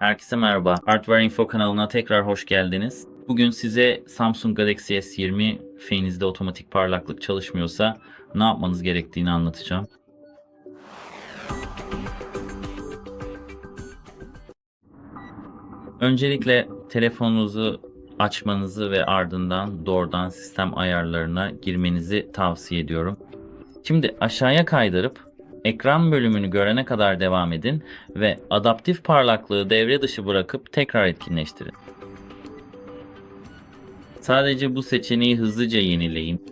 Herkese merhaba. Hardware Info kanalına tekrar hoş geldiniz. Bugün size Samsung Galaxy S20 feyinizde otomatik parlaklık çalışmıyorsa ne yapmanız gerektiğini anlatacağım. Öncelikle telefonunuzu açmanızı ve ardından doğrudan sistem ayarlarına girmenizi tavsiye ediyorum. Şimdi aşağıya kaydırıp ekran bölümünü görene kadar devam edin ve adaptif parlaklığı devre dışı bırakıp tekrar etkinleştirin. Sadece bu seçeneği hızlıca yenileyin.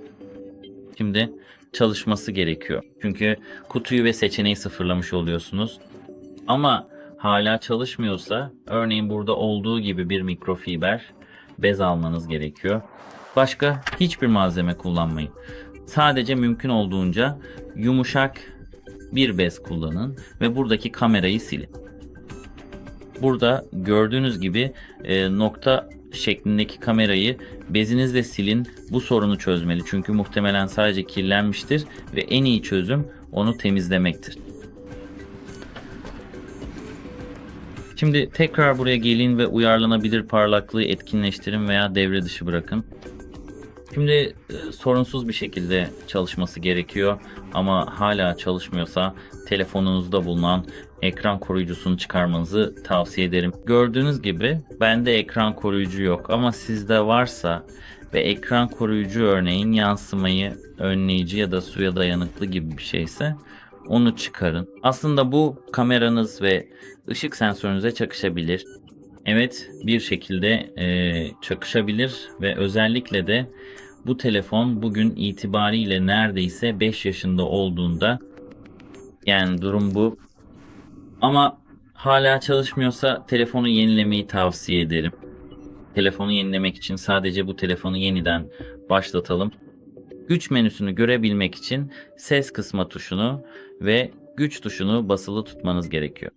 Şimdi çalışması gerekiyor. Çünkü kutuyu ve seçeneği sıfırlamış oluyorsunuz. Ama hala çalışmıyorsa örneğin burada olduğu gibi bir mikrofiber bez almanız gerekiyor. Başka hiçbir malzeme kullanmayın. Sadece mümkün olduğunca yumuşak bir bez kullanın ve buradaki kamerayı silin. Burada gördüğünüz gibi e, nokta şeklindeki kamerayı bezinizle silin. Bu sorunu çözmeli. Çünkü muhtemelen sadece kirlenmiştir ve en iyi çözüm onu temizlemektir. Şimdi tekrar buraya gelin ve uyarlanabilir parlaklığı etkinleştirin veya devre dışı bırakın. Şimdi e, sorunsuz bir şekilde çalışması gerekiyor ama hala çalışmıyorsa telefonunuzda bulunan ekran koruyucusunu çıkarmanızı tavsiye ederim. Gördüğünüz gibi bende ekran koruyucu yok ama sizde varsa ve ekran koruyucu örneğin yansımayı önleyici ya da suya dayanıklı gibi bir şeyse onu çıkarın. Aslında bu kameranız ve ışık sensörünüze çakışabilir. Evet bir şekilde e, çakışabilir ve özellikle de bu telefon bugün itibariyle neredeyse 5 yaşında olduğunda yani durum bu. Ama hala çalışmıyorsa telefonu yenilemeyi tavsiye ederim. Telefonu yenilemek için sadece bu telefonu yeniden başlatalım. Güç menüsünü görebilmek için ses kısma tuşunu ve güç tuşunu basılı tutmanız gerekiyor.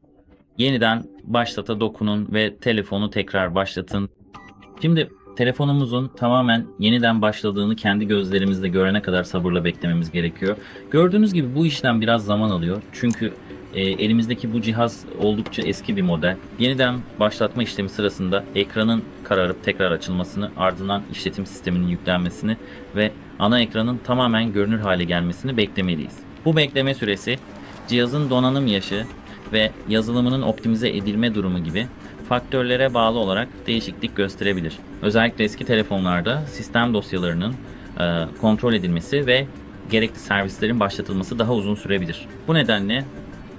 Yeniden başlata dokunun ve telefonu tekrar başlatın. Şimdi telefonumuzun tamamen yeniden başladığını kendi gözlerimizle görene kadar sabırla beklememiz gerekiyor. Gördüğünüz gibi bu işlem biraz zaman alıyor. Çünkü e, elimizdeki bu cihaz oldukça eski bir model. Yeniden başlatma işlemi sırasında ekranın kararıp tekrar açılmasını, ardından işletim sisteminin yüklenmesini ve ana ekranın tamamen görünür hale gelmesini beklemeliyiz. Bu bekleme süresi cihazın donanım yaşı ve yazılımının optimize edilme durumu gibi faktörlere bağlı olarak değişiklik gösterebilir. Özellikle eski telefonlarda sistem dosyalarının e, kontrol edilmesi ve gerekli servislerin başlatılması daha uzun sürebilir. Bu nedenle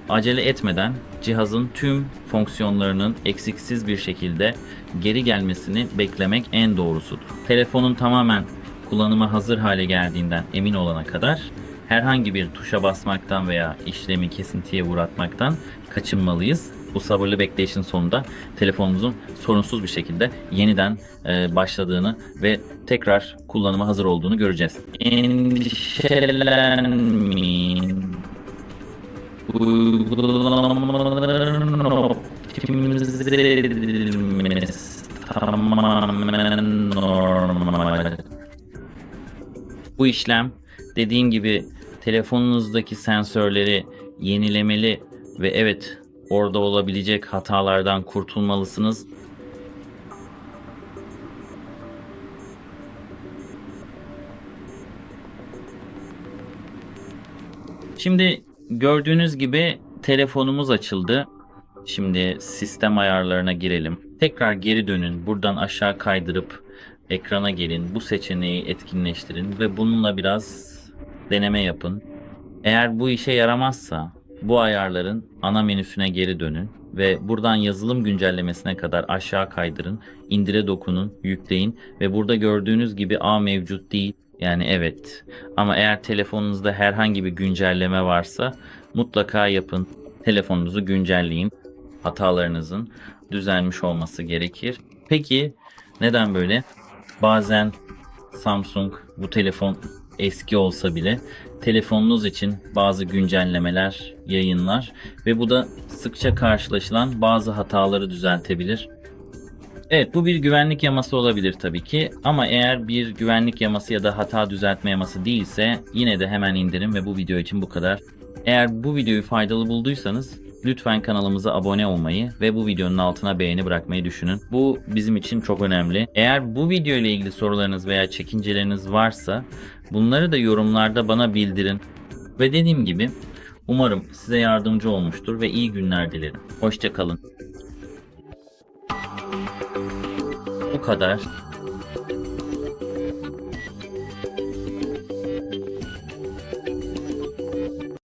acele etmeden cihazın tüm fonksiyonlarının eksiksiz bir şekilde geri gelmesini beklemek en doğrusudur. Telefonun tamamen kullanıma hazır hale geldiğinden emin olana kadar herhangi bir tuşa basmaktan veya işlemi kesintiye uğratmaktan kaçınmalıyız. Bu sabırlı bekleyişin sonunda telefonumuzun sorunsuz bir şekilde yeniden e, başladığını ve tekrar kullanıma hazır olduğunu göreceğiz. Endişelenmeyin. Uygulamaların optimize tamamen normal. Bu işlem dediğim gibi telefonunuzdaki sensörleri yenilemeli ve evet orada olabilecek hatalardan kurtulmalısınız. Şimdi gördüğünüz gibi telefonumuz açıldı. Şimdi sistem ayarlarına girelim. Tekrar geri dönün. Buradan aşağı kaydırıp ekrana gelin. Bu seçeneği etkinleştirin ve bununla biraz deneme yapın. Eğer bu işe yaramazsa bu ayarların ana menüsüne geri dönün ve buradan yazılım güncellemesine kadar aşağı kaydırın, indire dokunun, yükleyin ve burada gördüğünüz gibi A mevcut değil. Yani evet. Ama eğer telefonunuzda herhangi bir güncelleme varsa mutlaka yapın. Telefonunuzu güncelleyin. Hatalarınızın düzelmiş olması gerekir. Peki neden böyle? Bazen Samsung bu telefon eski olsa bile telefonunuz için bazı güncellemeler yayınlar ve bu da sıkça karşılaşılan bazı hataları düzeltebilir. Evet bu bir güvenlik yaması olabilir tabii ki ama eğer bir güvenlik yaması ya da hata düzeltme yaması değilse yine de hemen indirin ve bu video için bu kadar. Eğer bu videoyu faydalı bulduysanız lütfen kanalımıza abone olmayı ve bu videonun altına beğeni bırakmayı düşünün. Bu bizim için çok önemli. Eğer bu video ile ilgili sorularınız veya çekinceleriniz varsa bunları da yorumlarda bana bildirin. Ve dediğim gibi umarım size yardımcı olmuştur ve iyi günler dilerim. Hoşçakalın. Bu kadar.